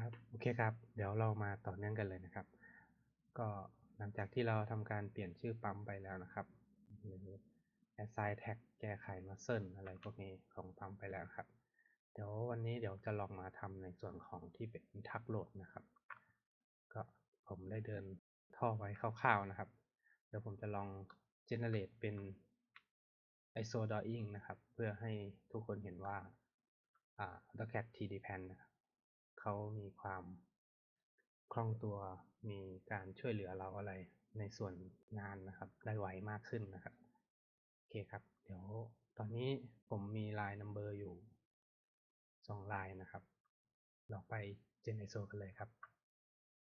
ครับโอเคครับ เดี๋ยวเรามาต่อเนื่องกันเลยนะครับ ก็หลังจากที่เราทำการเปลี่ยนชื่อปั๊มไปแล้วนะครับหรือ assign tag แก้ไข muscle อะไรพวกนี้ของปั๊มไปแล้วครับ เดี๋ยววันนี้เดี๋ยวจะลองมาทำในส่วนของที่เป็นทักโหลดนะครับ ก็ผมได้เดินท่อไว้คร่าวๆนะครับ เดี๋ยวผมจะลอง generate เป็น iso drawing นะครับ เพื่อให้ทุกคนเห็นว่า AutoCAD TDPan นะครับ เขามีความคล่องตัว มีการช่วยเหลือเราอะไรในส่วนงานนะครับ ได้ไวมากขึ้นนะครับ โอเคครับ เดี๋ยวตอนนี้ผมมีไลาย number อยู่สองลายนะครับ เราไป Gen ISO กันเลยครับ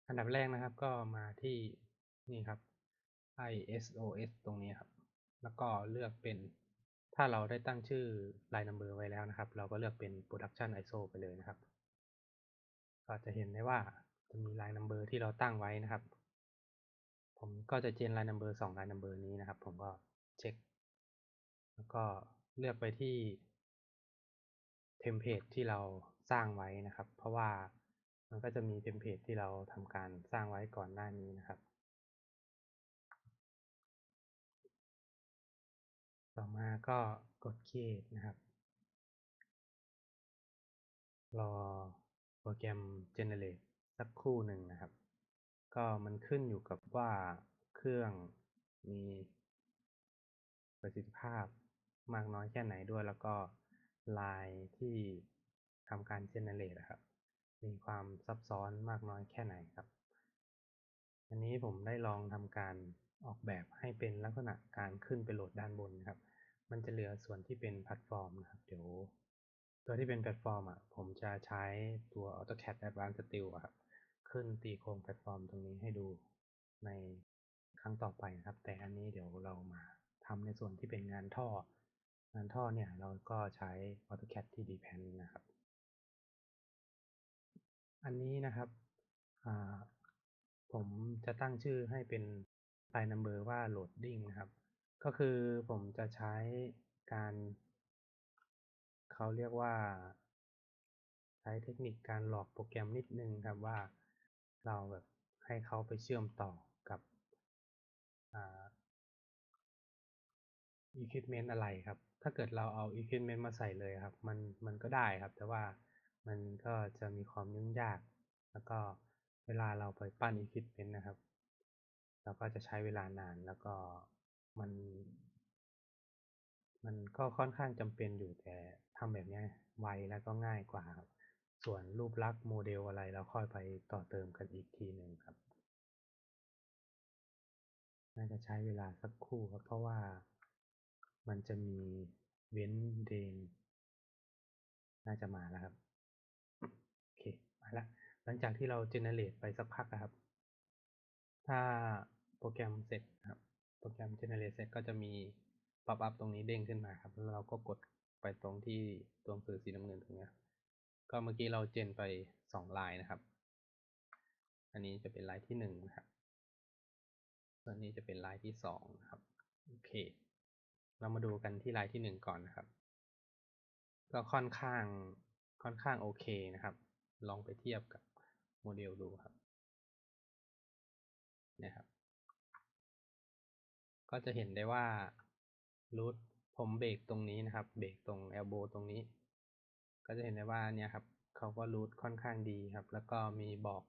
อันดับแรกนะครับก็มาที่นี่ครับ ISOS ตรงนี้ครับ แล้วก็เลือกเป็น ถ้าเราได้ตั้งชื่อไลาย number ไว้แล้วนะครับ เราก็เลือกเป็น production ISO ไปเลยนะครับ ก็จะเห็นได้ว่าจะมีลายนัมเบอร์ที่เราตั้งไว้นะครับ ผมก็จะเจนลายนัมเบอร์สองลายนัมเบอร์นี้นะครับ ผมก็เช็ค แล้วก็เลือกไปที่เทมเพลตที่เราสร้างไว้นะครับ เพราะว่ามันก็จะมีเทมเพลตที่เราทำการสร้างไว้ก่อนหน้านี้นะครับ ต่อมาก็กด create นะครับ รอ โปรแกรม generate สักครู่หนึ่งนะครับ ก็มันขึ้นอยู่กับว่าเครื่องมีประสิทธิภาพมากน้อยแค่ไหนด้วย แล้วก็ลายที่ทำการ generate ครับ มีความซับซ้อนมากน้อยแค่ไหนครับ อันนี้ผมได้ลองทำการออกแบบให้เป็นลักษณะการขึ้นไปโหลดด้านบนนะครับ มันจะเหลือส่วนที่เป็นแพลตฟอร์มนะครับ เดี๋ยว ตัวที่เป็นแพลตฟอร์มอะผมจะใช้ตัว AutoCAD Advanced Steel ครับขึ้นตีโครงแพลตฟอร์มตรงนี้ให้ดูในครั้งต่อไปนะครับ แต่อันนี้เดี๋ยวเรามาทำในส่วนที่เป็นงานท่อ งานท่อเนี่ยเราก็ใช้ AutoCAD ที่ Dpan นะครับ อันนี้นะครับผมจะตั้งชื่อให้เป็นไฟล์ number ว่า loading นะครับ ก็คือผมจะใช้การ เขาเรียกว่า ใช้เทคนิคการหลอกโปรแกรมนิดนึงครับว่าเราแบบให้เขาไปเชื่อมต่อกับ equipment อะไรครับ ถ้าเกิดเราเอา equipment มาใส่เลยครับ มันมันก็ได้ครับ แต่ว่ามันก็จะมีความยุ่งยาก แล้วก็เวลาเราไปปั้น equipment นะครับ เราก็จะใช้เวลานานแล้วก็มัน มันก็ค่อนข้างจำเป็นอยู่แต่ ทำแบบนี้ไวแล้วก็ง่ายกว่าครับส่วนรูปลักษณ์โมเดลอะไรเราค่อยไปต่อเติมกันอีกทีหนึ่งครับ น่าจะใช้เวลาสักครู่ครับ เพราะว่ามันจะมีเว้นเดนน่าจะมาแล้วครับโอเคมาแล้วหลังจากที่เราเจเนเรตไปสักพักครับ ถ้าโปรแกรมเสร็จครับ โปรแกรมเจเนเรตเสร็จก็จะมีป๊อปอัพตรงนี้เด้งขึ้นมาครับแล้วเราก็กด ไปตรงที่ตัวหนังสือสีน้ำเงินตรงนี้ก็เมื่อกี้เราเจนไปสองลายนะครับ อันนี้จะเป็นลายที่หนึ่งนะครับส่วนนี้จะเป็นลายที่สองนะครับโอเค เรามาดูกันที่ลายที่หนึ่งก่อนนะครับ ก็ค่อนข้างค่อนข้างโอเคนะครับ ลองไปเทียบกับโมเดลดูครับนะครับ ก็จะเห็นได้ว่ารูท ผมเบรกตรงนี้นะครับ เบรกตรงเอลโบตรงนี้ ก็จะเห็นได้ว่าเนี่ยครับเขาก็รูทค่อนข้างดีครับ แล้วก็มีบอก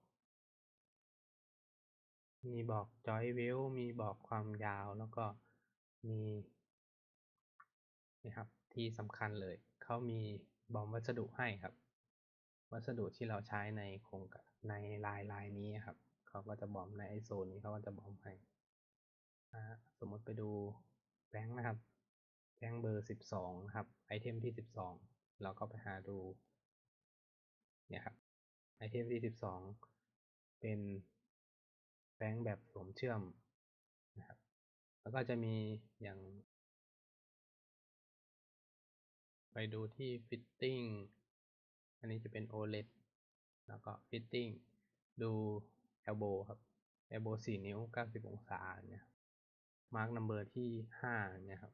มีบอกจอยวิวมีบอกความยาวแล้วก็มีนี่ครับที่สำคัญเลยเขามีบอมวัสดุให้ครับ วัสดุที่เราใช้ในโครงในลายลายนี้ครับเขาก็จะบอมในไอโซนนี้เขาก็จะบอมให้สมมติไปดูแบงค์นะครับ แบงเบอร์สิบสองครับไอเทมที่สิบสองเราก็ไปหาดูเนี่ยครับไอเทมที่สิบสองเป็นแบงค์แบบสวมเชื่อมนะครับแล้วก็จะมีอย่าง ไปดูที่ fitting อันนี้จะเป็น OLED แล้วก็ fitting ดู elbow ครับ elbow 4 นิ้ว 90 องศาเนี่ยมาร์กนัมเบอร์ที่ห้าเนี่ยครับ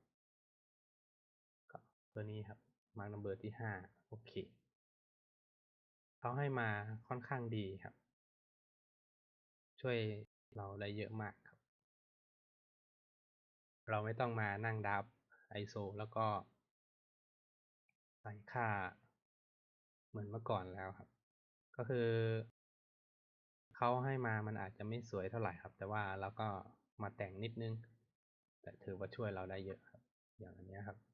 ตัวนี้ครับมาร์กนัมเบอร์ที่ห้าโอเคเขาให้มาค่อนข้างดีครับ ช่วยเราได้เยอะมากครับ เราไม่ต้องมานั่งดับ ISO แล้วก็ใส่ค่าเหมือนเมื่อก่อนแล้วครับ ก็คือเขาให้มามันอาจจะไม่สวยเท่าไหร่ครับ แต่ว่าเราก็มาแต่งนิดนึง แต่ถือว่าช่วยเราได้เยอะครับ อย่างอันนี้ครับ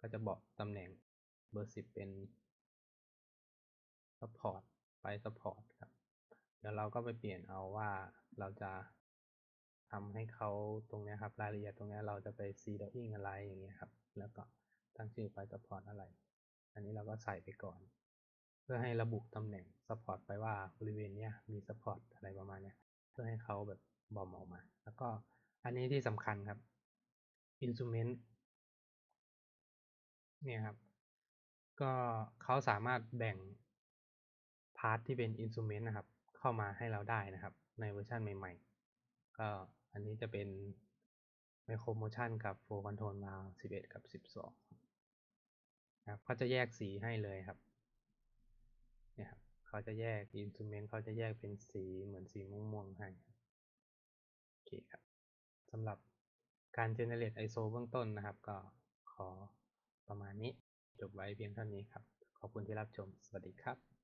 ก็จะบอกตำแหน่งเบอร์สิบเป็น support ไป support ครับ เดี๋ยวเราก็ไปเปลี่ยนเอาว่าเราจะทำให้เขาตรงนี้ครับ รายละเอียดตรงนี้เราจะไป c d o i n g อะไรอย่างเงี้ยครับ แล้วก็ตั้งชื่อไฟล์ support อะไร อันนี้เราก็ใส่ไปก่อน เพื่อให้ระบุตำแหน่ง support ไปว่าบริเวณเนี้ยมี support อะไรประมาณเนี้ย เพื่อให้เขาแบบบอมออกมา แล้วก็อันนี้ที่สำคัญครับ instrument เนี่ยครับ ก็เขาสามารถแบ่งพาร์ทที่เป็น instrument นะครับ เข้ามาให้เราได้นะครับ ในเวอร์ชันใหม่ๆ ก็อันนี้จะเป็น Micro Motion กับ Flow Control มา11 กับ 12นะครับเขาจะแยกสีให้เลยครับเนี่ยครับเขาจะแยก instrument เขาจะแยกเป็นสีเหมือนสีม่วงๆให้โอเคครับสำหรับการ generate ISO เบื้องต้นนะครับ ก็ขอ ประมาณนี้จบไว้เพียงเท่านี้ครับ ขอบคุณที่รับชม สวัสดีครับ